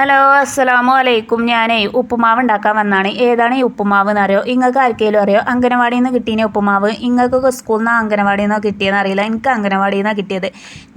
Hello അസ്സലാമു അലൈക്കും. ഞാനേ ഉപ്പുമാവ് ഉണ്ടാക്കാൻ വന്നാണ്. ഏതാണ് ഈ ഉപ്പുമാവ് എന്നറിയോ നിങ്ങൾക്ക് ആർക്കെങ്കിലും അറിയോ? അംഗനവാടിയിൽ നിന്ന് കിട്ടിയ ഉപ്പുമാവ്. നിങ്ങൾക്കൊക്കെ സ്കൂളിൽ നിന്ന് അംഗനവാടിയിൽ നിന്നോ കിട്ടിയെന്ന് അറിയില്ല. എനിക്ക് അംഗനവാടിയിൽ നിന്നാണ് കിട്ടിയത്.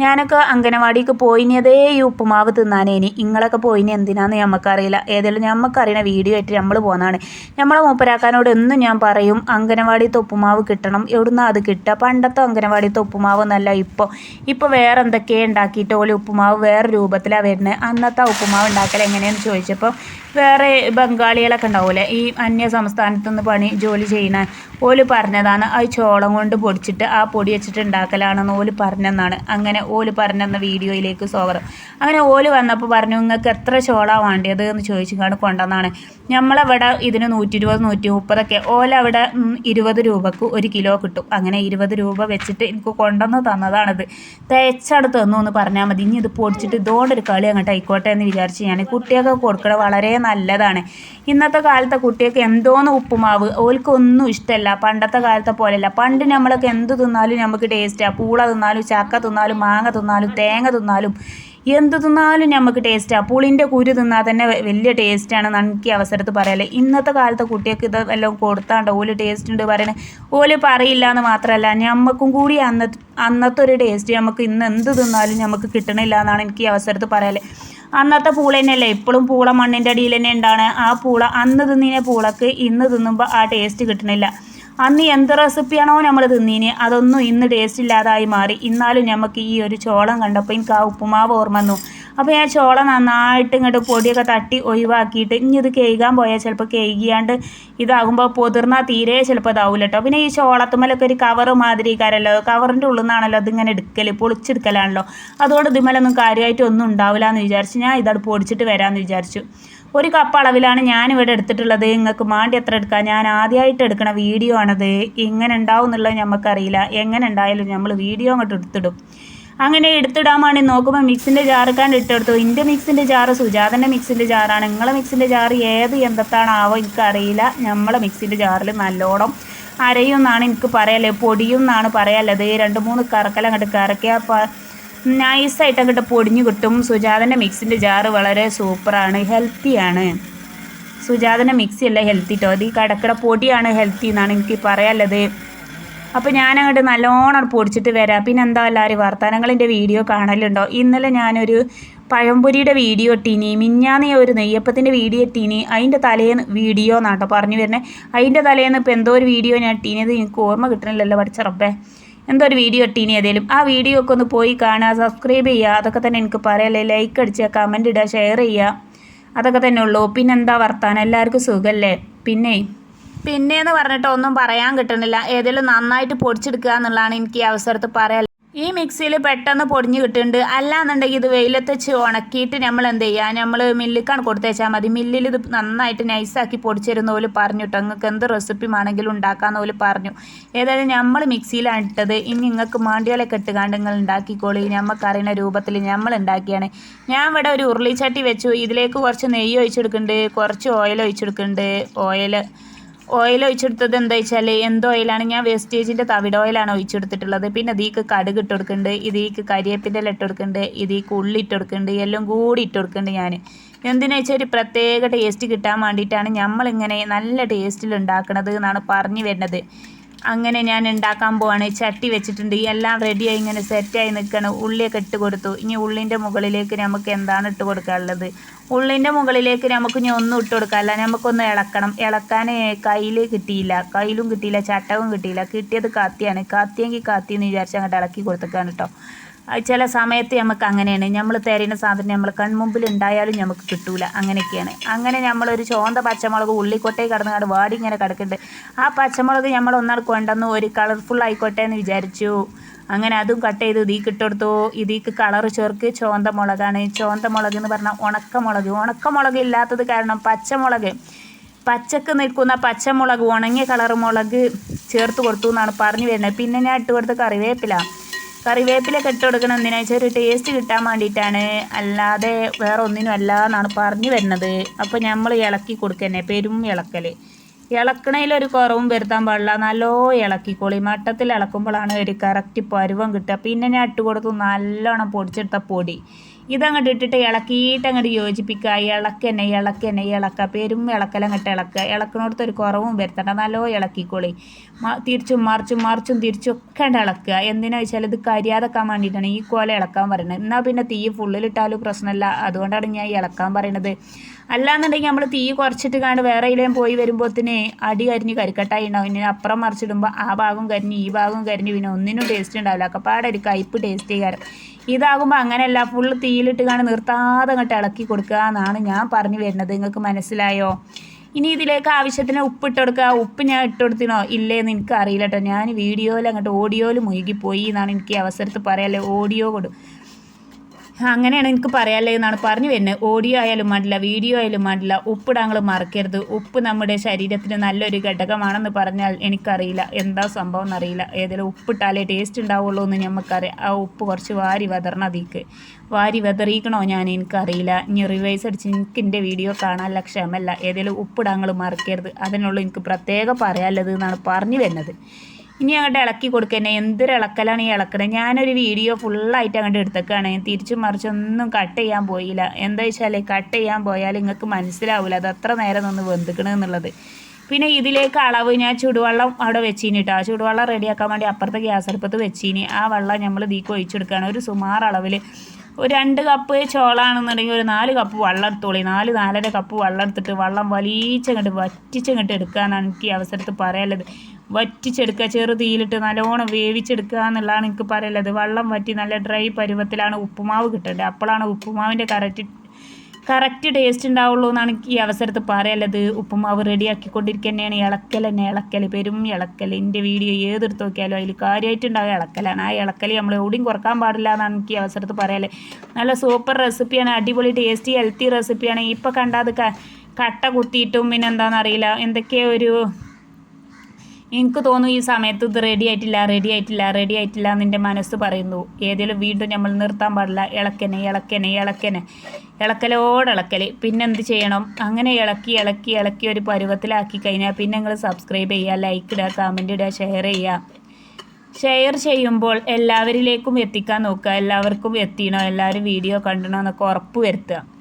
ഞാനൊക്കെ അംഗനവാടിക്ക് പോയിനതേ ഈ ഉപ്പുമാവ് തിന്നാനേനി നിങ്ങളൊക്കെ പോയിനി എന്തിനാന്ന് നമുക്കറിയില്ല ഏതെങ്കിലും നമുക്കറിയണ വീഡിയോ ആയിട്ട് നമ്മൾ പോകുന്നതാണ് നമ്മളെ മൂപ്പരാക്കാനോട് എന്നും ഞാൻ പറയും അംഗനവാടിത്തെ ഉപ്പുമാവ് കിട്ടണം. എവിടുന്നാ അത് കിട്ടുക? പണ്ടത്തെ അംഗനവാടിത്തെ ഉപ്പുമാവ് എന്നല്ല ഇപ്പോൾ ഇപ്പോൾ വേറെ എന്തൊക്കെയാണ് ഉണ്ടാക്കിയിട്ട് ഉപ്പുമാവ് വേറെ രൂപത്തിലാണ് വരുന്നത്. അന്നത്തെ ഉപ്പുമാവ് ഉണ്ടാക്കൽ എങ്ങനെയാണെന്ന് ചോദിച്ചപ്പോൾ വേറെ ബംഗാളികളൊക്കെ ഉണ്ടാവില്ലേ ഈ അന്യ സംസ്ഥാനത്തു നിന്ന് പണി ജോലി ചെയ്യുന്ന ഓൽ പറഞ്ഞതാണ് ആ ചോളം കൊണ്ട് പൊടിച്ചിട്ട് ആ പൊടി വെച്ചിട്ട് ഉണ്ടാക്കലാണെന്ന് ഓൽ പറഞ്ഞെന്നാണ്. അങ്ങനെ ഓൽ പറഞ്ഞെന്ന വീഡിയോയിലേക്ക് സ്വാഗതം. അങ്ങനെ ഓൽ വന്നപ്പോൾ പറഞ്ഞു നിങ്ങൾക്ക് എത്ര ചോളാണ് വേണ്ടത് എന്ന് ചോദിച്ചാണ് കൊണ്ടുവന്നാണ്. നമ്മളവിടെ ഇതിന് നൂറ്റി ഇരുപത് നൂറ്റി മുപ്പതൊക്കെ ഓലവിടെ ഇരുപത് രൂപക്ക് ഒരു കിലോ കിട്ടും. അങ്ങനെ ഇരുപത് രൂപ വെച്ചിട്ട് എനിക്ക് കൊണ്ടുവന്ന് തന്നതാണിത്. തേച്ചട് തന്നു എന്ന് പറഞ്ഞാൽ മതി. ഇനി ഇത് പൊടിച്ചിട്ട് ഇതുകൊണ്ടൊരു കളി അങ്ങോട്ട് ആയിക്കോട്ടെ എന്ന് വിചാരിച്ച് കുട്ടിയൊക്കെ കൊടുക്കുന്നത് വളരെ നല്ലതാണ്. ഇന്നത്തെ കാലത്തെ കുട്ടികൾക്ക് എന്തോന്ന് ഉപ്പുമാവ്. ഓൽക്കൊന്നും ഇഷ്ടമല്ല പണ്ടത്തെ കാലത്തെ പോലെയല്ല. പണ്ട് നമ്മളൊക്കെ എന്ത് തിന്നാലും നമുക്ക് ടേസ്റ്റാണ് പൂള തിന്നാലും ചക്ക തിന്നാലും മാങ്ങ തിന്നാലും തേങ്ങ തിന്നാലും എന്ത് തിന്നാലും നമുക്ക് ടേസ്റ്റാണ് പുളിന്റെ കുരു തിന്നാൽ തന്നെ വലിയ ടേസ്റ്റാണ് എനിക്ക് അവസരത്ത് പറയാല്ലേ ഇന്നത്തെ കാലത്തെ കുട്ടികൾക്ക് ഇത് എല്ലാം കൊടുത്താണ്ട്? ഓൽ ടേസ്റ്റ് ഉണ്ട് പറയണേ. ഓൽ പറയില്ല എന്ന് മാത്രമല്ല നമുക്കും കൂടി അന്നത്തെ അന്നത്തെ ഒരു ടേസ്റ്റ് നമുക്ക് ഇന്ന് എന്ത് തിന്നാലും നമുക്ക് കിട്ടണില്ല എന്നാണ് എനിക്ക് ഈ അവസരത്ത് പറയാല്ലേ അന്നത്തെ പൂള തന്നെയല്ലേ? ഇപ്പോഴും പൂള മണ്ണിന്റെ അടിയിൽ തന്നെ ഉണ്ടാണ് ആ പൂള അന്ന് തിന്നിനെ പൂളക്ക് ഇന്ന് തിന്നുമ്പോൾ ആ ടേസ്റ്റ് കിട്ടണില്ല. അന്ന് എന്ത് റെസിപ്പിയാണോ നമ്മൾ തിന്നീന്? അതൊന്നും ഇന്ന് ടേസ്റ്റ് ഇല്ലാതായി മാറി. എന്നാലും നമുക്ക് ഈ ഒരു ചോളം കണ്ടപ്പോൾ എനിക്ക് ആ ഉപ്പുമാവ് ഓർമ്മ വന്നു. അപ്പോൾ ഞാൻ ചോള നന്നായിട്ട് ഇങ്ങോട്ട് പൊടിയൊക്കെ തട്ടി ഒഴിവാക്കിയിട്ട് ഇനി ഇത് കേൾക്കാൻ പോയാൽ ചിലപ്പോൾ കേൾക്കിയാണ്ട് ഇതാകുമ്പോൾ പൊതിർന്നാൽ തീരെ ചിലപ്പോൾ ഇതാവില്ല കേട്ടോ പിന്നെ ഈ ചോളത്തുമ്മലൊക്കെ ഒരു കവർ മാതിരി കാരല്ലോ കവറിന്റെ ഉള്ളിൽ നിന്നാണല്ലോ അതിങ്ങനെ എടുക്കൽ പൊളിച്ചെടുക്കലാണല്ലോ. അതുകൊണ്ട് ഇതുമലൊന്നും കാര്യമായിട്ട് ഒന്നും ഉണ്ടാവില്ല എന്ന് വിചാരിച്ച്. ഞാൻ ഇതവിടെ പൊടിച്ചിട്ട് വരാമെന്ന് വിചാരിച്ചു. ഒരു കപ്പ് അളവിലാണ് ഞാൻ ഇവിടെ എടുത്തിട്ടുള്ളത്. നിങ്ങൾക്ക് മാണ്ടി എത്ര എടുക്കാം? ഞാൻ ആദ്യമായിട്ട് എടുക്കണ വീഡിയോ ആണത്. എങ്ങനെ ഉണ്ടാവും എന്നുള്ളത് നമുക്കറിയില്ല എങ്ങനെ ഉണ്ടായാലും നമ്മൾ വീഡിയോ അങ്ങോട്ട് എടുത്തിടും. അങ്ങനെ എടുത്തിടാൻ വേണ്ടി നോക്കുമ്പോൾ മിക്സിന്റെ ജാറക്കാണ്ട് ഇട്ടെടുത്തു എന്റെ മിക്സിന്റെ ജാറ് സുജാതന്റെ മിക്സിന്റെ ജാറാണ്. നിങ്ങളെ മിക്സിന്റെ ജാറ് ഏത് എന്തത്താണാവോ എനിക്കറിയില്ല. നമ്മളെ മിക്സിന്റെ ജാറിൽ നല്ലോണം അരയും എന്നാണ് എനിക്ക് പറയാല്ലേ പൊടിയും എന്നാണ് പറയാനുള്ളത് രണ്ട് മൂന്ന് കറക്കൽ അങ്ങോട്ട് കറക്കിയാൽ നൈസായിട്ട് അങ്ങോട്ട് പൊടിഞ്ഞു കിട്ടും. സുജാതന്റെ മിക്സിന്റെ ജാറ് വളരെ സൂപ്പറാണ്. ഹെൽത്തിയാണ്. സുജാതന്റെ മിക്സി അല്ല ഹെൽത്തി കേട്ടോ അത് ഈ കടക്കട പൊടിയാണ് ഹെൽത്തി എന്നാണ് എനിക്ക് പറയാനുള്ളത്. അപ്പോൾ ഞാൻ അങ്ങോട്ട് നല്ലോണം പൊടിച്ചിട്ട് വരാം. പിന്നെ എന്താ എല്ലാവരും വർത്തമാനങ്ങളിന്റെ വീഡിയോ കാണലുണ്ടോ? ഇന്നലെ ഞാനൊരു പഴംപൊരിയുടെ വീഡിയോ ഇട്ടീനി. മിഞ്ഞാന്ന് ഒരു നെയ്യപ്പത്തിന്റെ വീഡിയോ ഇട്ടീനി. അതിന്റെ തലേന്ന് വീഡിയോ എന്നാട്ടോ പറഞ്ഞു വരണേ അതിന്റെ തലേന്ന് ഇപ്പോൾ എന്തോ ഒരു വീഡിയോ ഞാൻ ഇട്ടീനത് എനിക്ക് ഓർമ്മ കിട്ടണില്ലല്ലോ പഠിച്ചറപ്പേ എന്തോ ഒരു വീഡിയോ ഇട്ടീനി ഏതെങ്കിലും ആ വീഡിയോ ഒക്കെ ഒന്ന് പോയി കാണുക സബ്സ്ക്രൈബ് ചെയ്യുക. അതൊക്കെ തന്നെ എനിക്ക് പറയാല്ലേ? ലൈക്ക് അടിച്ചാൽ കമന്റ് ഇടുക ഷെയർ ചെയ്യുക. അതൊക്കെ തന്നെ ഉള്ളൂ. പിന്നെന്താ വർത്താനം? എല്ലാവർക്കും സുഖമല്ലേ പിന്നെ പിന്നെയെന്ന് പറഞ്ഞിട്ട് ഒന്നും പറയാൻ കിട്ടണില്ല. ഏതെങ്കിലും നന്നായിട്ട് പൊടിച്ചെടുക്കുക എന്നുള്ളതാണ് എനിക്ക് ഈ അവസരത്തിൽ പറയാൻ. ഈ മിക്സിയിൽ പെട്ടെന്ന് പൊടിഞ്ഞ് കിട്ടുന്നുണ്ട്. അല്ലാന്നുണ്ടെങ്കിൽ ഇത് വെയിലത്ത് വെച്ച് ഉണക്കിയിട്ട് നമ്മൾ എന്ത് ചെയ്യുക? നമ്മൾ മില്ലിക്കാണ് കൊടുത്തേച്ചാൽ മതി. മില്ലിൽ ഇത് നന്നായിട്ട് നൈസാക്കി പൊടിച്ചിരുന്ന പോലെ പറഞ്ഞു കേട്ടോ. നിങ്ങൾക്ക് എന്ത് റെസിപ്പി ആണെങ്കിലും ഉണ്ടാക്കാമെന്ന് പോലെ പറഞ്ഞു. ഏതായാലും നമ്മൾ മിക്സിയിലാണ് ഇട്ടത്. ഇനി നിങ്ങൾക്ക് മാണ്ടിയോലൊക്കെ ഇട്ടുകാണ്ട് നിങ്ങൾ ഉണ്ടാക്കിക്കോളി. നമുക്കറിയുന്ന രൂപത്തിൽ നമ്മൾ ഉണ്ടാക്കിയാണ്. ഞാൻ ഇവിടെ ഒരു ഉരുളിച്ചട്ടി വെച്ചു. ഇതിലേക്ക് കുറച്ച് നെയ്യ് ഒഴിച്ചെടുക്കുന്നുണ്ട്. കുറച്ച് ഓയിൽ ഒഴിച്ചെടുക്കുന്നുണ്ട്. ഓയിൽ ഓയിൽ ഒഴിച്ചെടുത്തത് എന്താ വെച്ചാൽ എന്ത് ഓയിലാണ് ഞാൻ വേസ്റ്റേജിന്റെ തവിട് ഓയിലാണ് ഒഴിച്ചെടുത്തിട്ടുള്ളത്. പിന്നെ ഇതിക്ക് കടുക് ഇട്ട് കൊടുക്കുന്നുണ്ട് ഇതിക്ക് കരിയേപ്പിന്റെ ഇല ഇട്ട് കൊടുക്കുന്നുണ്ട് ഇതിക്ക് ഉള്ളി ഇട്ട് കൊടുക്കുന്നുണ്ട് എല്ലാം കൂടി ഇട്ട് കൊടുക്കുന്നുണ്ട് ഞാൻ എന്തിനാ വെച്ചാൽ ഒരു പ്രത്യേക ടേസ്റ്റ് കിട്ടാൻ വേണ്ടിയിട്ടാണ് നമ്മളിങ്ങനെ നല്ല ടേസ്റ്റിൽ ഉണ്ടാക്കണത് എന്നാണ് പറഞ്ഞു വരുന്നത്. അങ്ങനെ ഞാൻ ഉണ്ടാക്കാൻ പോവാണ്. ചട്ടി വെച്ചിട്ടുണ്ട്. എല്ലാം റെഡിയായി ഇങ്ങനെ സെറ്റായി നിൽക്കണം ഉള്ളിയൊക്കെ ഇട്ട് കൊടുത്തു. ഇനി ഉള്ളിന്റെ മുകളിലേക്ക് നമുക്ക് എന്താണ് ഇട്ട് കൊടുക്കാനുള്ളത്? ഉള്ളിന്റെ മുകളിലേക്ക് നമുക്ക് ഇനി ഒന്നും ഇട്ട് കൊടുക്കാനല്ല. നമുക്കൊന്ന് ഇളക്കണം. ഇളക്കാൻ കയ്യിൽ കിട്ടിയില്ല. കയ്യിലും കിട്ടിയില്ല. ചട്ടവും കിട്ടിയില്ല. കിട്ടിയത് കാത്തിയാണ് കാത്തിയെങ്കിൽ കാത്തി എന്ന് വിചാരിച്ച് അങ്ങോട്ട് ഇളക്കി കൊടുത്തേക്കാണ് കേട്ടോ. ചില സമയത്ത് നമുക്ക് അങ്ങനെയാണ്. നമ്മൾ തരുന്ന സാധനം നമ്മൾ കൺമുമ്പിൽ ഉണ്ടായാലും നമുക്ക് കിട്ടൂല. അങ്ങനെയൊക്കെയാണ്. അങ്ങനെ നമ്മളൊരു ചോന്ത പച്ചമുളക് ഉള്ളിക്കൊട്ടയിൽ കടന്നുകൊണ്ട് വാടി ഇങ്ങനെ കിടക്കുന്നുണ്ട്. ആ പച്ചമുളക് നമ്മൾ ഒന്നാൾ കൊണ്ടുവന്ന് ഒരു കളർഫുൾ ആയിക്കോട്ടെ എന്ന് വിചാരിച്ചു. അങ്ങനെ അതും കട്ട് ചെയ്ത് ഇതിക്ക് ഇട്ടെടുത്തു ഇതിക്ക് കളർ ചേർക്ക് ചോന്ത മുളകാണ്. ചോന്ത മുളക് എന്ന് പറഞ്ഞാൽ ഉണക്കമുളക് ഉണക്കമുളക് ഇല്ലാത്തത് കാരണം പച്ചമുളക്. പച്ചക്ക് നിൽക്കുന്ന പച്ചമുളക് ഉണങ്ങിയ കളർ മുളക് ചേർത്ത് കൊടുത്തു എന്നാണ് പറഞ്ഞു വരുന്നത്. പിന്നെ ഞാൻ ഇട്ട് കൊടുത്ത കറിവേപ്പില. കറിവേപ്പിലൊക്കെ ഇട്ട് കൊടുക്കണം. എന്തിനാ വെച്ചാൽ ഒരു ടേസ്റ്റ് കിട്ടാൻ വേണ്ടിയിട്ടാണ്. അല്ലാതെ വേറെ ഒന്നിനും അല്ല എന്നാണ് പറഞ്ഞു വരുന്നത്. അപ്പോൾ നമ്മൾ ഇളക്കി കൊടുക്കന്നെ പെരും ഇളക്കൽ ഇളക്കണതിലൊരു കുറവും വരുത്താൻ പാടില്ല. നല്ലോ ഇളക്കിക്കോളി. മട്ടത്തിൽ ഇളക്കുമ്പോഴാണ് ഒരു കറക്റ്റ് പരുവം കിട്ടുക. പിന്നെ ഞാൻ ഇട്ട് കൊടുത്തു നല്ലോണം പൊടിച്ചെടുത്ത പൊടി. ഇതങ്ങോട്ട് ഇട്ടിട്ട് ഇളക്കിയിട്ട് അങ്ങോട്ട് യോജിപ്പിക്കുക. ഇളക്കന്നെ ഇളക്കന്നെ ഇളക്കുക. പെരും ഇളക്കലങ്ങോട്ട് ഇളക്കുക. ഇളക്കണോടത്ത് ഒരു കുറവും വരുത്തണ്ട. നല്ലോ ഇളക്കിക്കോളി. തിരിച്ചും മറിച്ചും മറിച്ചും തിരിച്ചും ഒക്കെ ഇളക്കുക. എന്തിനാ വെച്ചാൽ ഇത് കരിയാതെക്കാൻ വേണ്ടിയിട്ടാണ് ഈ കോല ഇളക്കാൻ പറയുന്നത്. എന്നാൽ പിന്നെ തീ ഫുള്ളിലിട്ടാലും പ്രശ്നമില്ല. അതുകൊണ്ടാണ് ഞാൻ ഇളക്കാൻ പറയണത് അല്ലാന്നുണ്ടെങ്കിൽ നമ്മൾ തീ കുറച്ചിട്ട് കണ്ട് വേറെ ഇലയും പോയി വരുമ്പോഴത്തേന് അടി കരിഞ്ഞ് കരിക്കട്ടായി ഉണ്ടാവും. ഇനി അപ്പുറം മറിച്ചിടുമ്പോൾ ആ ഭാഗം കരിഞ്ഞ് ഈ ഭാഗം കരിഞ്ഞ് പിന്നെ ഒന്നിനും ടേസ്റ്റ് ഉണ്ടാവില്ല. അക്കപ്പാടെ ഒരു കയ്പ്പ് ടേസ്റ്റ് ചെയ്യാറ് ഇതാകുമ്പോൾ അങ്ങനെയല്ല ഫുള്ള് തീയിലിട്ട് കാണി നിർത്താതെ അങ്ങോട്ട് ഇളക്കി കൊടുക്കുക എന്നാണ് ഞാൻ പറഞ്ഞു വരുന്നത്. നിങ്ങൾക്ക് മനസ്സിലായോ? ഇനി ഇതിലേക്ക് ആവശ്യത്തിന് ഉപ്പ് ഇട്ട് കൊടുക്കുക. ഉപ്പ് ഞാൻ ഇട്ട് കൊടുത്തിനോ? ഇല്ലേന്ന് എനിക്ക് അറിയില്ല കേട്ടോ ഞാൻ വീഡിയോയിൽ അങ്ങോട്ട് ഓഡിയോയിൽ മുഴുകിപ്പോയി എന്നാണ് എനിക്ക് ഈ അവസരത്തിൽ പറയാല്ലേ ഓഡിയോ കൊടു അങ്ങനെയാണ് എനിക്ക് പറയാല്ലേ എന്നാണ് പറഞ്ഞു വരുന്നത്. ഓഡിയോ ആയാലും വേണ്ടില്ല വീഡിയോ ആയാലും വേണ്ടില്ല ഉപ്പിടാങ്ങൾ മറക്കരുത്. ഉപ്പ് നമ്മുടെ ശരീരത്തിന് നല്ലൊരു ഘടകമാണെന്ന് പറഞ്ഞാൽ എനിക്കറിയില്ല. എന്താ സംഭവം എന്നറിയില്ല. ഏതെങ്കിലും ഉപ്പിട്ടാലേ ടേസ്റ്റ് ഉണ്ടാവുള്ളൂ എന്ന് നമുക്കറിയാം ആ ഉപ്പ് കുറച്ച് വാരി വതറണം അതിക്ക് വാരി വതറിയിക്കണോ ഞാൻ എനിക്കറിയില്ല. ഇനി റിവൈസ് അടിച്ച് എനിക്ക് എന്റെ വീഡിയോ കാണാനുള്ള ക്ഷമല്ല ഏതെങ്കിലും ഉപ്പിടാങ്ങൾ മറക്കരുത്. അതിനുള്ളൂ എനിക്ക് പ്രത്യേകം പറയാനുള്ളത് എന്നാണ് പറഞ്ഞു വരുന്നത്. ഇനി അങ്ങോട്ട് ഇളക്കി കൊടുക്കന്നെ. എന്തൊരു ഇളക്കലാണ് ഈ ഇളക്കണത് ഞാനൊരു വീഡിയോ ഫുള്ളായിട്ട് അങ്ങോട്ട് എടുത്തേക്കാണ്. തിരിച്ചും മറിച്ചൊന്നും കട്ട് ചെയ്യാൻ പോയില്ല. എന്താ വെച്ചാൽ കട്ട് ചെയ്യാൻ പോയാൽ നിങ്ങൾക്ക് മനസ്സിലാവില്ല അത് അത്ര നേരം നിന്ന് വെന്തുക്കണെന്നുള്ളത് പിന്നെ ഇതിലേക്ക് അളവ് ഞാൻ ചുടുവെള്ളം അവിടെ വെച്ചിനി കേട്ടോ ആ ചുടുവെള്ളം റെഡിയാക്കാൻ വേണ്ടി അപ്പുറത്തെ ഗ്യാസ് അടുപ്പത്ത് വെച്ചിനി. ആ വെള്ളം നമ്മൾ ഇതിലേക്ക് ഒഴിച്ചെടുക്കുകയാണ് ഒരു സുമാർ അളവിൽ ഒരു രണ്ട് കപ്പ് ചോളാണെന്നുണ്ടെങ്കിൽ ഒരു നാല് കപ്പ് വെള്ളം എടുത്തോളി നാല് നാലര കപ്പ് വെള്ളം എടുത്തിട്ട് വെള്ളം വലിച്ചങ്ങോട്ട് വറ്റിച്ചങ്ങോട്ട് എടുക്കുക എന്നാണ് എനിക്ക് ഈ അവസരത്തിൽ പറയാനുള്ളത്. വറ്റിച്ചെടുക്കുക ചെറു തീയിലിട്ട് നല്ലോണം വേവിച്ചെടുക്കുക എന്നുള്ളതാണ് എനിക്ക് പറയാനുള്ളത്. വെള്ളം വറ്റി നല്ല ഡ്രൈ പരുവത്തിലാണ് ഉപ്പുമാവ് കിട്ടേണ്ടത്. അപ്പോഴാണ് ഉപ്പുമാവിന്റെ കറക്റ്റ് കറക്റ്റ് ടേസ്റ്റ് ഉണ്ടാവുള്ളൂ എന്നാണ് ഈ അവസരത്തിൽ പറയാനുള്ളത് ഉപ്പുമാവ് റെഡിയാക്കിക്കൊണ്ടിരിക്കുന്നതാണ് ഇളക്കൽ തന്നെ. ഇളക്കൽ പെരും ഇളക്കൽ എന്റെ വീഡിയോ ഏതെടുത്ത് നോക്കിയാലും അതിൽ കാര്യമായിട്ടുണ്ടാകുക ഇളക്കലാണ്. ആ ഇളക്കൽ നമ്മൾ എവിടെയും കുറയ്ക്കാൻ പാടില്ല എന്നാണ് എനിക്ക് ഈ അവസരത്തിൽ പറയാൽ. നല്ല സൂപ്പർ റെസിപ്പിയാണ് അടിപൊളി ടേസ്റ്റി ഹെൽത്തി റെസിപ്പിയാണ് ഇപ്പോൾ കണ്ടാൽ അത് കട്ട കുത്തിയിട്ടും പിന്നെ എന്താണെന്നറിയില്ല എന്തൊക്കെയോ ഒരു എനിക്ക് തോന്നുന്നു ഈ സമയത്ത് ഇത് റെഡി ആയിട്ടില്ല റെഡി ആയിട്ടില്ല റെഡി ആയിട്ടില്ല എന്ന് എന്റെ മനസ്സ് പറയുന്നു. ഏതെങ്കിലും വീണ്ടും നമ്മൾ നിർത്താൻ പാടില്ല. ഇളക്കനെ ഇളക്കനെ ഇളക്കനെ. ഇളക്കലോട് ഇളക്കൽ പിന്നെ എന്ത് ചെയ്യണം? അങ്ങനെ ഇളക്കി ഇളക്കി ഇളക്കി ഒരു പരുവത്തിലാക്കി കഴിഞ്ഞാൽ പിന്നെ നിങ്ങൾ സബ്സ്ക്രൈബ് ചെയ്യുക ലൈക്ക് ഇടുക കമന്റ് ഇടുക ഷെയർ ചെയ്യുക. ഷെയർ ചെയ്യുമ്പോൾ എല്ലാവരിലേക്കും എത്തിക്കാൻ നോക്കുക. എല്ലാവർക്കും എത്തിയണോ. എല്ലാവരും വീഡിയോ കണ്ടണോ എന്നൊക്കെ ഉറപ്പ് വരുത്തുക.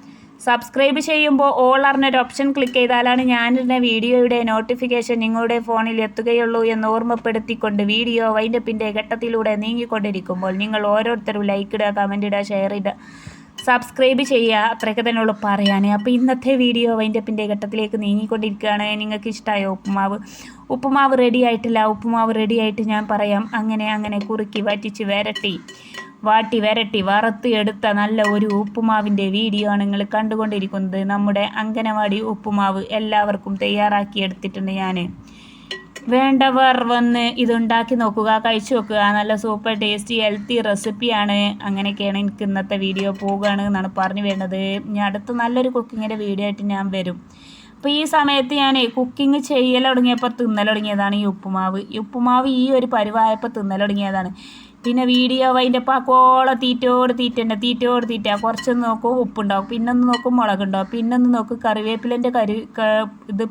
സബ്സ്ക്രൈബ് ചെയ്യുമ്പോൾ ഓൾ അറിഞ്ഞൊരു ഓപ്ഷൻ ക്ലിക്ക് ചെയ്താലാണ് ഞാനിടുന്ന വീഡിയോയുടെ നോട്ടിഫിക്കേഷൻ നിങ്ങളുടെ ഫോണിൽ എത്തുകയുള്ളൂ എന്ന് ഓർമ്മപ്പെടുത്തിക്കൊണ്ട് വീഡിയോ വൈൻഡപ്പിന്റെ ഘട്ടത്തിലൂടെ നീങ്ങിക്കൊണ്ടിരിക്കുമ്പോൾ നിങ്ങൾ ഓരോരുത്തരും ലൈക്ക് ഇടുക കമന്റ് ഇടുക ഷെയർ ഇടുക സബ്സ്ക്രൈബ് ചെയ്യുക അത്രയൊക്കെ തന്നെ ഉള്ളൂ പറയാൻ അപ്പോൾ ഇന്നത്തെ വീഡിയോ വൈൻഡപ്പിന്റെ ഘട്ടത്തിലേക്ക് നീങ്ങിക്കൊണ്ടിരിക്കുകയാണ്. നിങ്ങൾക്ക് ഇഷ്ടമായോ ഉപ്പുമാവ്? ഉപ്പുമാവ് റെഡി ആയിട്ടില്ല. ഉപ്പുമാവ് റെഡി ആയിട്ട് ഞാൻ പറയാം. അങ്ങനെ അങ്ങനെ കുറുക്കി വറ്റിച്ച് വരട്ടി. വാട്ടി വരട്ടി വറുത്ത് എടുത്ത നല്ല ഒരു ഉപ്പുമാവിന്റെ വീഡിയോ ആണ് നിങ്ങൾ കണ്ടുകൊണ്ടിരിക്കുന്നത്. നമ്മുടെ അങ്കനവാടി ഉപ്പുമാവ് എല്ലാവർക്കും തയ്യാറാക്കി എടുത്തിട്ടുണ്ട് ഞാൻ വേണ്ടവർ വന്ന് ഇതുണ്ടാക്കി നോക്കുക കഴിച്ചു നോക്കുക. നല്ല സൂപ്പർ ടേസ്റ്റി ഹെൽത്തി റെസിപ്പിയാണ് അങ്ങനെയൊക്കെയാണ് എനിക്ക് ഇന്നത്തെ വീഡിയോ പോവുകയാണ് എന്നാണ് പറഞ്ഞു വരുന്നത്. ഞാൻ അടുത്ത നല്ലൊരു കുക്കിങ്ങിന്റെ വീഡിയോ ആയിട്ട് ഞാൻ വരും. അപ്പോൾ ഈ സമയത്ത് ഞാൻ കുക്കിംഗ് ചെയ്യൽ തുടങ്ങിയപ്പോൾ തിന്നൽ തുടങ്ങിയതാണ് ഈ ഉപ്പുമാവ്. ഈ ഉപ്പുമാവ് ഈ ഒരു പരുവായപ്പോൾ തിന്നൽ തുടങ്ങിയതാണ്. പിന്നെ വീഡിയോ അതിന്റെ പാക്കോളം തീറ്റോട് തീറ്റ തന്നെ തീറ്റോട് തീറ്റ. കുറച്ചൊന്ന് നോക്കും ഉപ്പുണ്ടാവും. പിന്നൊന്ന് നോക്കും മുളകുണ്ടാവും. പിന്നൊന്ന് നോക്കും കറിവേപ്പിലന്റെ കറി ഇത്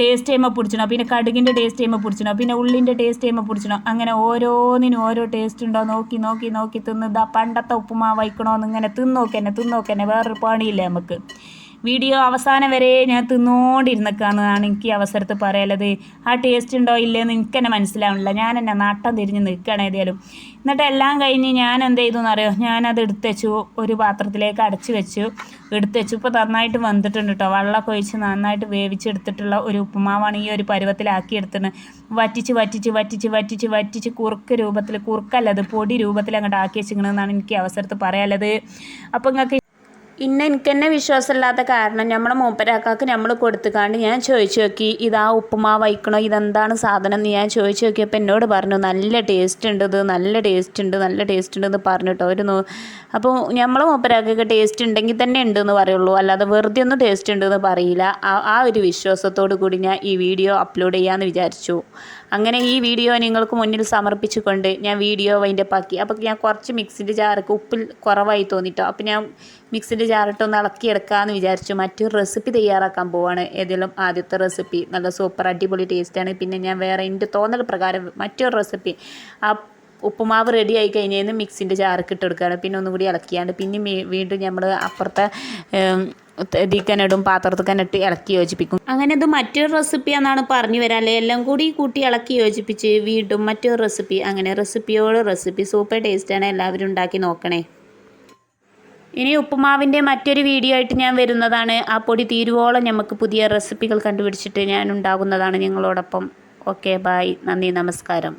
ടേസ്റ്റ് ചെയ്യുമ്പോൾ പിടിച്ചണം പിന്നെ കടുകിന്റെ ടേസ്റ്റ് ചെയ്യുമ്പോൾ പിടിച്ചണം പിന്നെ ഉള്ളിന്റെ ടേസ്റ്റ് ചെയ്യുമ്പോൾ പിടിച്ചണം അങ്ങനെ ഓരോന്നിനും ഓരോ ടേസ്റ്റ് ഉണ്ടോ നോക്കി നോക്കി നോക്കി തിന്ന്. ഇതാ പണ്ടത്തെ ഉപ്പുമാവ് വയ്ക്കണോന്ന് ഇങ്ങനെ തിന്നോക്കന്നെ തിന്നോക്കന്നെ വേറൊരു പണിയില്ല നമുക്ക്. വീഡിയോ അവസാനം വരെ ഞാൻ തിന്നോണ്ടിരുന്നേക്കാന്നാണ് എനിക്ക് അവസരത്ത് പറയലത്. ആ ടേസ്റ്റ് ഉണ്ടോ ഇല്ലയെന്ന് എനിക്ക് തന്നെ മനസ്സിലാവുന്നില്ല ഞാൻ എന്നെ നാട്ടം തിരിഞ്ഞ് നിൽക്കുകയാണ് ഏതായാലും. എന്നിട്ട് എല്ലാം കഴിഞ്ഞ് ഞാൻ എന്ത് ചെയ്തു എന്നറിയോ ഞാനത് എടുത്തുവെച്ചു. ഒരു പാത്രത്തിലേക്ക് അടച്ചു വെച്ചു. എടുത്തുവെച്ചു. ഇപ്പോൾ നന്നായിട്ട് വന്നിട്ടുണ്ട് കേട്ടോ വെള്ളമൊക്കെ ഒഴിച്ച് നന്നായിട്ട് വേവിച്ചെടുത്തിട്ടുള്ള ഒരു ഉപ്പുമാവാണ് ഈ ഒരു പരുവത്തിലാക്കി എടുത്തിട്ട് വറ്റിച്ച് വറ്റിച്ച് വറ്റിച്ച് വറ്റിച്ച് വറ്റിച്ച് കുറുക്ക് രൂപത്തിൽ കുറുക്കല്ലത് പൊടി രൂപത്തിൽ അങ്ങോട്ട് ആക്കി വെച്ചിരിക്കണമെന്നാണ് എനിക്ക് അവസരത്ത് പറയാനുള്ളത് അപ്പോൾ നിങ്ങൾക്ക് ഇന്ന എനിക്ക് തന്നെ വിശ്വാസമില്ലാത്ത കാരണം നമ്മളെ മൂപ്പരാക്കാക്ക് നമ്മൾ കൊടുത്തുകാണ്ട് ഞാൻ ചോദിച്ചു നോക്കി ഇതാ ഉപ്പുമാവ് വയ്ക്കണോ? ഇതെന്താണ് സാധനം? എന്ന് ഞാൻ ചോദിച്ചു നോക്കിയപ്പോൾ എന്നോട് പറഞ്ഞു നല്ല ടേസ്റ്റ് ഉണ്ട് ഇത് നല്ല ടേസ്റ്റ് ഉണ്ട് നല്ല ടേസ്റ്റ് ഉണ്ടെന്ന് പറഞ്ഞു കേട്ടോ ഒരു അപ്പോൾ നമ്മളെ മൂപ്പരാക്കൊക്കെ ടേസ്റ്റ് ഉണ്ടെങ്കിൽ തന്നെ ഉണ്ടെന്ന് പറയുള്ളൂ. അല്ലാതെ വെറുതെ ഒന്നും ടേസ്റ്റ് ഉണ്ടെന്ന് പറയില്ല. ആ ഒരു വിശ്വാസത്തോടു കൂടി ഞാൻ ഈ വീഡിയോ അപ്ലോഡ് ചെയ്യാമെന്ന് വിചാരിച്ചു. അങ്ങനെ ഈ വീഡിയോ നിങ്ങൾക്ക് മുന്നിൽ സമർപ്പിച്ചുകൊണ്ട് ഞാൻ വീഡിയോ വൈൻഡപ്പ് ആക്കി. അപ്പോൾ ഞാൻ കുറച്ച് മിക്സിന്റെ ചാർക്ക് ഉപ്പിൽ കുറവായി തോന്നിട്ടോ അപ്പോൾ ഞാൻ മിക്സിന്റെ ജാറിട്ടൊന്ന് ഇളക്കിയെടുക്കാമെന്ന് വിചാരിച്ചു. മറ്റൊരു റെസിപ്പി തയ്യാറാക്കാൻ പോവാണ്. ഏതെങ്കിലും ആദ്യത്തെ റെസിപ്പി നല്ല സൂപ്പർ അടിപൊളി ടേസ്റ്റാണ് പിന്നെ ഞാൻ വേറെ എന്റെ തോന്നൽ പ്രകാരം മറ്റൊരു റെസിപ്പി ആ ഉപ്പുമാവ് റെഡി ആയി കഴിഞ്ഞതിന് മിക്സിന്റെ ജാർക്ക് ഇട്ട് കൊടുക്കുകയാണ്. പിന്നെ ഒന്നും കൂടി ഇളക്കിയാണ്ട് പിന്നെ വീണ്ടും നമ്മൾ അപ്പുറത്തെ ഇതിക്കനിടും പാത്രത്തിക്കനിട്ട് ഇളക്കി യോജിപ്പിക്കും. അങ്ങനെ ഇത് മറ്റൊരു റെസിപ്പി എന്നാണ് പറഞ്ഞു വരാം. അല്ലേ? എല്ലാം കൂടി കൂട്ടി ഇളക്കി യോജിപ്പിച്ച് വീണ്ടും മറ്റൊരു റെസിപ്പി അങ്ങനെ റെസിപ്പിയോട് റെസിപ്പി സൂപ്പർ ടേസ്റ്റാണ് എല്ലാവരും ഉണ്ടാക്കി നോക്കണേ. ഇനി ഉപ്പുമാവിന്റെ മറ്റൊരു വീഡിയോ ആയിട്ട് ഞാൻ വരുന്നതാണ്. ആ പൊടി തീരുവോളം നമുക്ക് പുതിയ റെസിപ്പികൾ കണ്ടുപിടിച്ചിട്ട് ഞാൻ ഉണ്ടാകുന്നതാണ് നിങ്ങളോടൊപ്പം. ഓക്കെ ബായ് നന്ദി നമസ്കാരം.